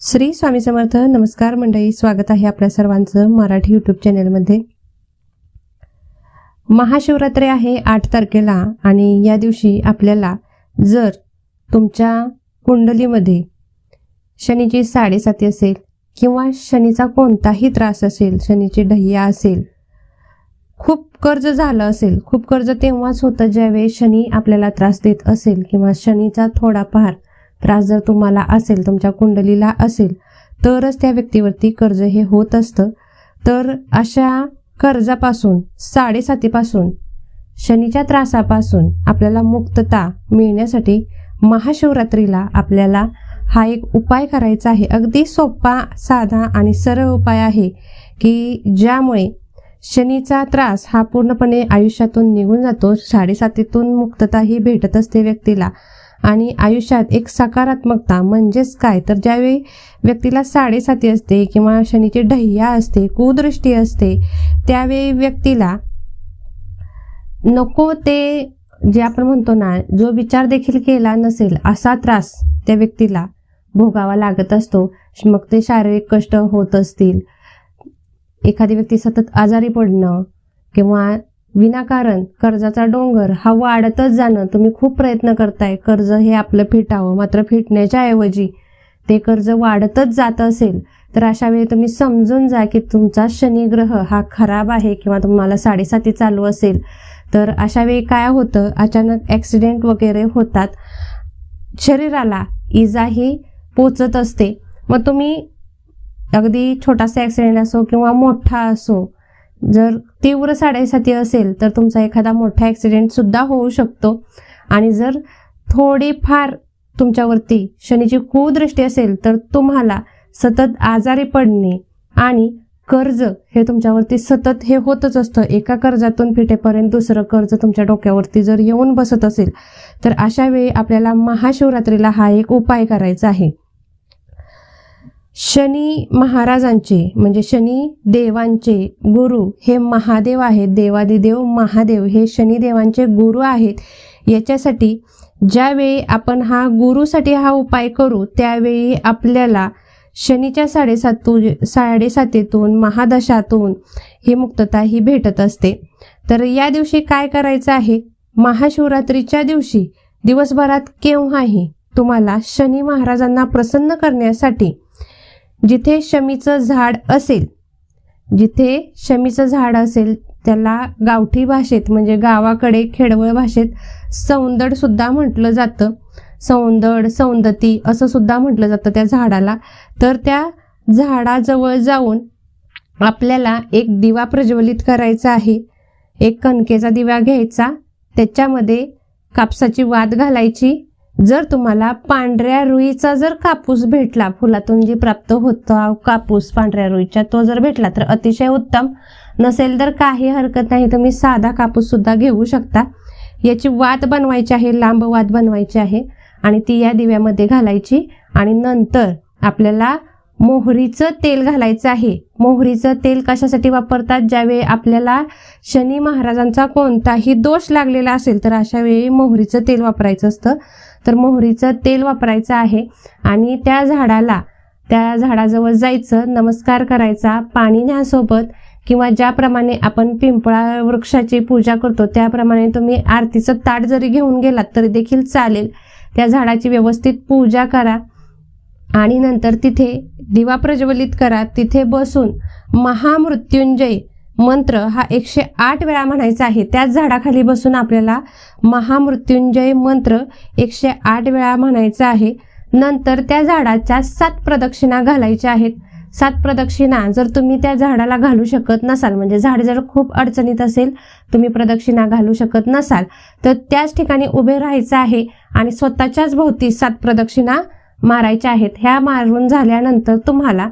श्री स्वामी समर्थ नमस्कार मंडळी स्वागत आहे आपल्या सर्वांचं मराठी यूट्यूब चॅनेलमध्ये महाशिवरात्री आहे आठ तारखेला आणि या दिवशी आपल्याला जर तुमच्या कुंडलीमध्ये शनीची साडेसाती असेल किंवा शनीचा कोणताही त्रास असेल शनीची ढय्या असेल खूप कर्ज झालं असेल खूप कर्ज तेव्हाच होतं ज्यावेळी शनी आपल्याला त्रास देत असेल किंवा शनीचा थोडाफार त्रास जर तुम्हाला असेल तुमच्या कुंडलीला असेल तरच त्या व्यक्तीवरती कर्ज हे होत असतं. तर अशा कर्जापासून साडेसातीपासून शनीच्या त्रासापासून आपल्याला मुक्तता मिळण्यासाठी महाशिवरात्रीला आपल्याला हा एक उपाय करायचा आहे. अगदी सोपा साधा आणि सरळ उपाय आहे की ज्यामुळे शनीचा त्रास हा पूर्णपणे आयुष्यातून निघून जातो. साडेसातीतून मुक्तता ही भेटत असते व्यक्तीला. आणि आयुष्यात एक सकारात्मकता म्हणजेच काय? तर ज्यावेळी व्यक्तीला साडेसाती असते किंवा शनीची ढय्या असते कुदृष्टी असते त्यावेळी व्यक्तीला नको ते जे आपण म्हणतो ना जो विचार देखील केला नसेल असा त्रास त्या व्यक्तीला भोगावा लागत असतो. मग ते शारीरिक कष्ट होत असतील. एखादी व्यक्ती सतत आजारी पडणं किंवा विनाकारण कर्जाचा डोंगर हा वाढतच जाणं तुम्ही खूप प्रयत्न करताय. कर्ज हे आपलं फिटावं मात्र फिटण्याच्या ऐवजी ते कर्ज वाढतच जात असेल तर अशा वेळी तुम्ही समजून जा की तुमचा शनिग्रह हा खराब आहे किंवा तुम्हाला साडेसाती चालू असेल. तर अशा वेळी काय होतं? अचानक ॲक्सिडेंट वगैरे होतात. शरीराला इजाही पोचत असते. मग तुम्ही अगदी छोटासा ॲक्सिडेंट असो किंवा मोठा असो जर तीव्र साडेसाती असेल तर तुमचा एखादा मोठा ॲक्सिडेंट सुद्धा होऊ शकतो. आणि जर थोडीफार तुमच्यावरती शनीची कुदृष्टी असेल तर तुम्हाला सतत आजारी पडणे आणि कर्ज हे तुमच्यावरती सतत हे होतच असतं. एका कर्जातून फिटेपर्यंत दुसरं कर्ज तुमच्या डोक्यावरती जर येऊन बसत असेल तर अशा वेळी आपल्याला महाशिवरात्रीला हा एक उपाय करायचा आहे. शनी महाराजांचे म्हणजे शनी देवांचे गुरु हे महादेव आहेत. देवादिदेव महादेव हे शनिदेवांचे गुरु आहेत. याच्यासाठी ज्यावेळी आपण हा गुरुसाठी हा उपाय करू त्यावेळी आपल्याला शनीच्या साडेसातू साडेसातीतून महादशातून ही मुक्तता ही भेटत असते. तर या दिवशी काय करायचं आहे? महाशिवरात्रीच्या दिवशी दिवसभरात केव्हाही तुम्हाला शनी महाराजांना प्रसन्न करण्यासाठी जिथे शमीचं झाड असेल जिथे शमीचं झाड असेल त्याला गावठी भाषेत म्हणजे गावाकडे खेडवळ भाषेत सौंदड सुद्धा म्हटलं जातं. सौंदड सौंदती असं सुद्धा म्हटलं जातं त्या झाडाला. तर त्या झाडाजवळ जाऊन आपल्याला एक दिवा प्रज्वलित करायचा आहे. एक कणकेचा दिवा घ्यायचा. त्याच्यामध्ये कापसाची वात घालायची. जर तुम्हाला पांढऱ्या रुईचा जर कापूस भेटला फुलातून जी प्राप्त होतो कापूस पांढऱ्या रुईचा तो जर भेटला तर अतिशय उत्तम. नसेल तर काही हरकत नाही तुम्ही साधा कापूस सुद्धा घेऊ शकता. याची वात बनवायची आहे लांब वात बनवायची आहे आणि ती या दिव्यामध्ये घालायची आणि नंतर आपल्याला मोहरीचं तेल घालायचं आहे. मोहरीचं तेल कशासाठी वापरतात? ज्यावेळी आपल्याला शनी महाराजांचा कोणताही दोष लागलेला असेल तर अशा वेळी मोहरीचं तेल वापरायचं असतं. तर मोहरीचं तेल वापरायचं आहे आणि त्या झाडाला त्या झाडाजवळ जायचं नमस्कार करायचा पाणी न्यासोबत किंवा ज्याप्रमाणे आपण पिंपळा वृक्षाची पूजा करतो त्याप्रमाणे तुम्ही आरतीचं ताट जरी घेऊन गेलात तरी देखील चालेल. त्या झाडाची व्यवस्थित पूजा करा आणि नंतर तिथे दिवा प्रज्वलित करा. तिथे बसून महामृत्युंजय मंत्र हा एकशे आठ वेळा म्हणायचा आहे. त्याच झाडाखाली बसून आपल्याला महामृत्युंजय मंत्र एकशे आठ वेळा म्हणायचा आहे. नंतर त्या झाडाच्या सात प्रदक्षिणा घालायच्या आहेत. सात प्रदक्षिणा जर तुम्ही त्या झाडाला घालू शकत नसाल म्हणजे झाड जर खूप अडचणीत असेल तुम्ही प्रदक्षिणा घालू शकत नसाल तर त्याच ठिकाणी उभे राहायचं आहे आणि स्वतःच्याच भोवती सात प्रदक्षिणा मारायच्या आहेत. ह्या मारून झाल्यानंतर तुम्हाला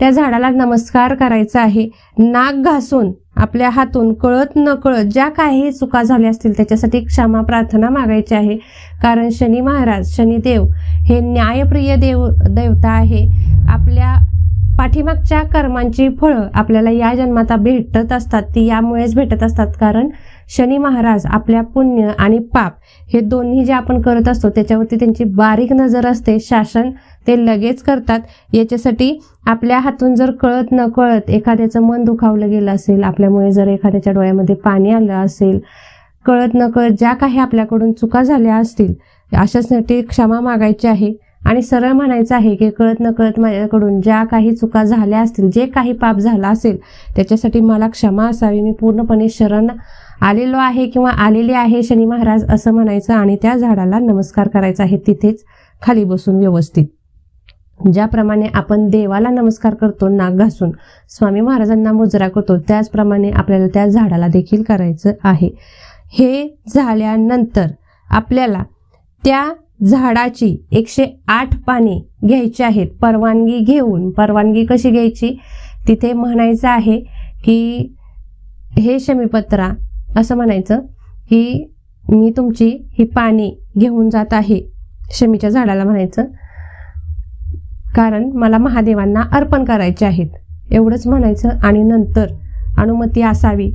त्या झाडाला नमस्कार करायचा आहे. नाक घासून आपल्या हातून कळत न कळत ज्या काही चुका झाल्या असतील त्याच्यासाठी क्षमा प्रार्थना मागायची आहे. कारण शनी महाराज शनिदेव हे न्यायप्रिय देव देवता आहे. आपल्या पाठीमागच्या कर्मांची फळं आपल्याला या जन्मात भेटत असतात. ती यामुळेच भेटत असतात. कारण शनी महाराज आपल्या पुण्य आणि पाप हे दोन्ही जे आपण करत असतो त्याच्यावरती त्यांची बारीक नजर असते. शासन ते लगेच करतात. याच्यासाठी आपल्या हातून जर कळत न कळत एखाद्याचं मन दुखावलं गेलं असेल आपल्यामुळे जर एखाद्याच्या डोळ्यामध्ये पाणी आलं असेल कळत न कळत ज्या काही आपल्याकडून चुका झाल्या असतील अशासाठी क्षमा मागायची आहे. आणि सरळ म्हणायचं आहे की कळत न कळत माझ्याकडून ज्या काही चुका झाल्या असतील जे काही पाप झाला असेल त्याच्यासाठी मला क्षमा असावी. मी पूर्णपणे शरण आलेलो आहे किंवा आलेले आहे शनी महाराज असं म्हणायचं आणि त्या झाडाला नमस्कार करायचा आहे. तिथेच खाली बसून व्यवस्थित ज्याप्रमाणे आपण देवाला नमस्कार करतो नाक घासून स्वामी महाराजांना मुजरा करतो त्याचप्रमाणे आपल्याला त्या झाडाला देखील करायचं आहे. हे झाल्यानंतर आपल्याला त्या झाडाची एकशे आठ पाने घ्यायची आहेत. परवानगी घेऊन परवानगी कशी घ्यायची? तिथे म्हणायचं आहे की हे शमीपत्रा असं म्हणायचं की मी तुमची ही पाने घेऊन जात आहे. शमीच्या झाडाला म्हणायचं कारण मला महादेवांना अर्पण करायचे आहेत. एवढंच म्हणायचं आणि नंतर अनुमती असावी.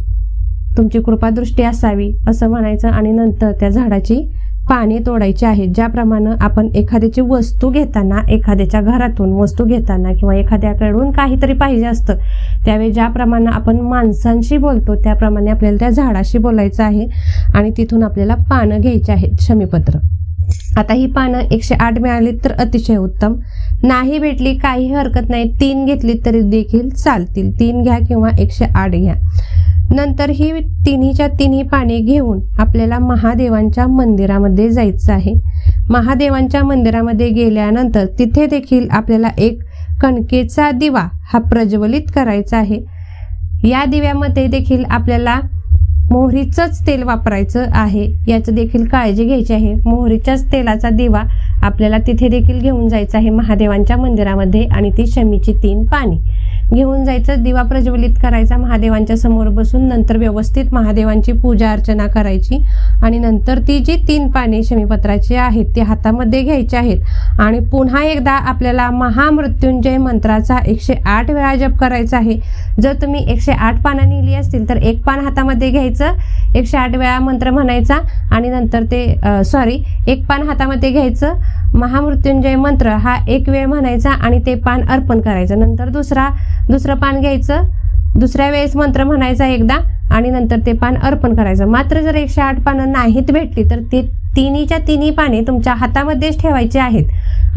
तुमची कृपादृष्टी असावी असं म्हणायचं आणि नंतर त्या झाडाची पाने तोडायची आहेत. ज्याप्रमाणे आपण एखाद्याची वस्तू घेताना एखाद्याच्या घरातून वस्तू घेताना किंवा एखाद्याकडून काहीतरी पाहिजे असतं त्यावेळी ज्याप्रमाणे आपण माणसांशी बोलतो त्याप्रमाणे आपल्याला त्या झाडाशी बोलायचं आहे आणि तिथून आपल्याला पानं घ्यायची आहेत. क्षमीपत्र आता ही पानं एकशे आठ मिळाली तर अतिशय उत्तम. नाही भेटली काही हरकत नाही. तीन घेतली तरी देखील चालतील. तीन घ्या किंवा एकशे आठ घ्या. नंतर ही तिन्हीच्या तिन्ही पाने घेऊन आपल्याला महादेवांच्या मंदिरामध्ये जायचं आहे. महादेवांच्या मंदिरामध्ये गेल्यानंतर तिथे देखील आपल्याला एक कणकेचा दिवा हा प्रज्वलित करायचा आहे. या दिव्यामध्ये देखील आपल्याला मोहरीचंच तेल वापरायचं आहे. याचं देखील काळजी घ्यायची आहे. मोहरीच्याच तेलाचा दिवा आपल्याला तिथे देखील घेऊन जायचं आहे महादेवांच्या मंदिरामध्ये आणि ती शमीची तीन पाणी घेऊन जायचं दिवा प्रज्वलित करायचा महादेवांच्या समोर बसून नंतर व्यवस्थित महादेवांची पूजा अर्चना करायची आणि नंतर ती जी तीन पाने शमीपत्राची आहेत ती हातामध्ये घ्यायची आहेत आणि पुन्हा एकदा आपल्याला महामृत्युंजय मंत्राचा एकशे आठ वेळा जप करायचा आहे. जर तुम्ही एकशे आठ पानं लिहिली असतील तर एक पान हातामध्ये घ्यायचं एकशे आठ वेळा मंत्र म्हणायचा आणि नंतर ते सॉरी एक पान हातामध्ये घ्यायचं. महामृत्युंजय मंत्र हा एक वेळ म्हणायचा आणि ते पान अर्पण करायचं. नंतर दुसरा दुसरं पान घ्यायचं. दुसऱ्या वेळेस मंत्र म्हणायचा एकदा आणि नंतर ते पान अर्पण करायचं. मात्र जर एकशे आठ पानं नाहीत भेटली तर ते तिन्हीच्या तिन्ही पाने तुमच्या हातामध्येच ठेवायचे आहेत.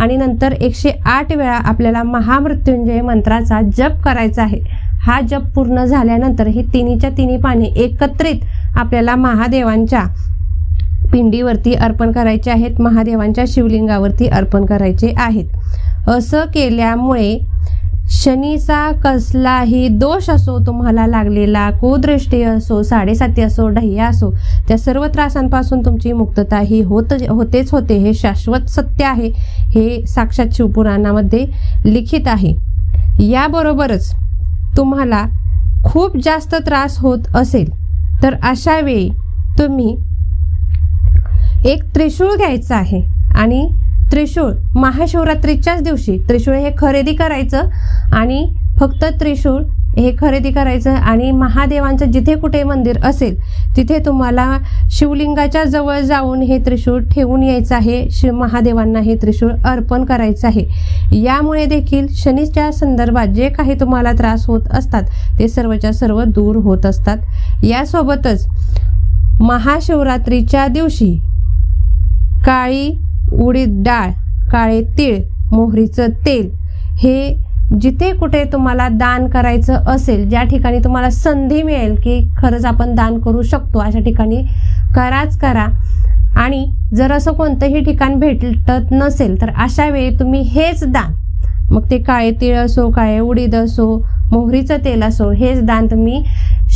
आणि नंतर एकशे आठ वेळा आपल्याला महामृत्युंजय मंत्राचा जप करायचा आहे. हा जप पूर्ण झाल्यानंतर हे तिन्हीच्या तिन्ही पाने एकत्रित आपल्याला महादेवांच्या पिंडीवरती अर्पण करायचे आहेत महादेवांच्या शिवलिंगावरती अर्पण करायचे आहेत. असं केल्यामुळे शनीचा कसलाही दोष असो तुम्हाला लागलेला कुदृष्टी असो साडेसाती असो ढह्या असो त्या सर्व त्रासांपासून तुमची मुक्तता ही होत होतेच होते हे शाश्वत सत्य आहे हे साक्षात शिवपुराणामध्ये लिखित आहे. याबरोबरच तुम्हाला खूप जास्त त्रास होत असेल. तर अशा वेळी तुम्ही एक त्रिशूळ घ्यायचं आहे आणि त्रिशूळ महाशिवरात्रीच्याच दिवशी त्रिशूळ हे खरेदी करायचं आणि फक्त त्रिशूळ हे खरेदी करायचं आणि महादेवांचं जिथे कुठे मंदिर असेल तिथे तुम्हाला शिवलिंगाच्या जवळ जाऊन हे त्रिशूळ ठेवून यायचं आहे. शिव महादेवांना हे त्रिशूळ अर्पण करायचं आहे. यामुळे देखील शनीच्या संदर्भात जे काही तुम्हाला त्रास होत असतात ते सर्वच्या सर्व दूर होत असतात. यासोबतच महाशिवरात्रीच्या दिवशी काळी उडीद डाळ काळे तीळ मोहरीचं तेल हे जिथे कुठे तुम्हाला दान करायचं असेल ज्या ठिकाणी तुम्हाला संधी मिळेल की खरंच आपण दान करू शकतो अशा ठिकाणी कराच करा. आणि जर असं कोणतंही ठिकाण भेटत नसेल तर अशा वेळी तुम्ही हेच दान मग ते काळे तीळ असो काळे उडीद असो मोहरीचं तेल असो हेच दान तुम्ही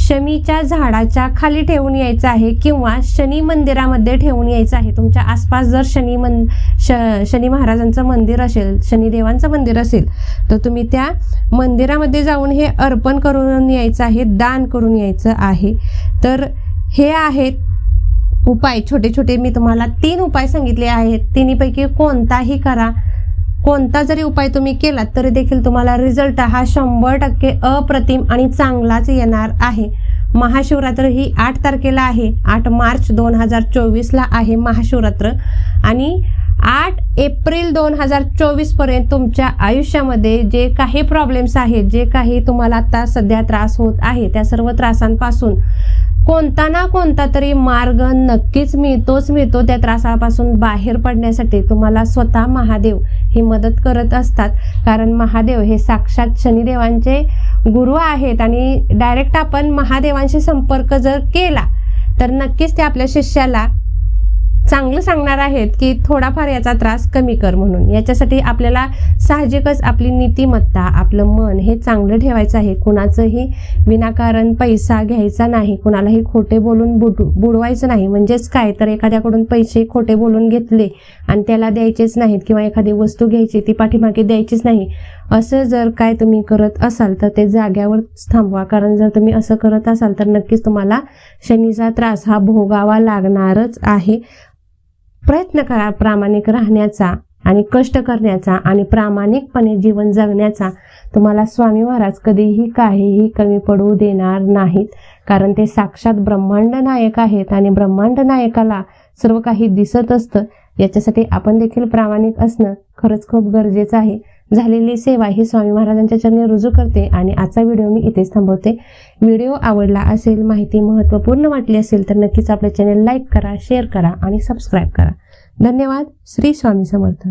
शमीच्या झाडाच्या खाली ठेवून यायचं आहे किंवा शनी मंदिरामध्ये ठेवून यायचं आहे. तुमच्या आसपास जर शनी मन श शनी महाराजांचं मंदिर असेल शनिदेवांचं मंदिर असेल तर तुम्ही त्या मंदिरामध्ये जाऊन हे अर्पण करून यायचं आहे दान करून यायचं आहे. तर हे आहेत उपाय छोटे छोटे मी तुम्हाला तीन उपाय सांगितले आहेत. तिन्हीपैकी कोणताही करा. कोणता जरी उपाय तुम्ही केलात तरी देखील तुम्हाला रिझल्ट हा शंभर टक्के अप्रतिम आणि चांगलाच येणार आहे. महाशिवरात्र ही आठ तारखेला आहे. आठ मार्च दोन हजार चोवीसला आहे महाशिवरात्र. आणि आठ एप्रिल दोन हजार चोवीसपर्यंत तुमच्या आयुष्यामध्ये जे काही प्रॉब्लेम्स आहेत जे काही तुम्हाला आता सध्या त्रास होत आहे त्या सर्व त्रासांपासून कोणता ना कोणता तरी मार्ग नक्कीच मिळतोच मिळतो त्या त्रासापासून बाहेर पडण्यासाठी. तुम्हाला स्वतः महादेव ही मदत करत असतात. कारण महादेव हे साक्षात शनिदेवांचे गुरु आहेत आणि डायरेक्ट आपण महादेवांशी संपर्क जर केला तर नक्कीच ते आपल्या शिष्याला चांगलं सांगणार आहेत की थोडाफार याचा त्रास कमी कर म्हणून. याच्यासाठी आपल्याला साहजिकच आपली नीतिमत्ता आपलं मन हे चांगलं ठेवायचं आहे. कुणाचंही विनाकारण पैसा घ्यायचा नाही कुणालाही खोटे बोलून बुड बुडवायचं नाही. म्हणजेच काय? तर एखाद्याकडून पैसे खोटे बोलून घेतले आणि त्याला द्यायचेच नाहीत किंवा एखादी वस्तू घ्यायची ती पाठीमागे द्यायचीच नाही. असं जर काय तुम्ही करत असाल तर ते जाग्यावर थांबवा. कारण जर तुम्ही असं करत असाल तर नक्कीच तुम्हाला शनीचा त्रास हा भोगावा लागणारच आहे. प्रयत्न करा प्रामाणिक राहण्याचा आणि कष्ट करण्याचा आणि प्रामाणिकपणे जीवन जगण्याचा. तुम्हाला स्वामी महाराज कधीही काहीही कमी पडू देणार नाहीत. कारण ते साक्षात ब्रह्मांड नायक आहेत आणि ब्रह्मांड नायकाला सर्व काही दिसत असतं. याच्यासाठी आपण देखील प्रामाणिक असणं खरंच खूप गरजेचं आहे. झालेली सेवा ही स्वामी महाराजांच्या चरणी रुजू करते आणि आजचा व्हिडिओ मी इथेच थांबवते. व्हिडिओ आवडला असेल माहिती महत्त्वपूर्ण वाटली असेल तर नक्कीच आपल्या चॅनेल लाईक करा शेअर करा आणि सबस्क्राईब करा. धन्यवाद. श्री स्वामी समर्थ.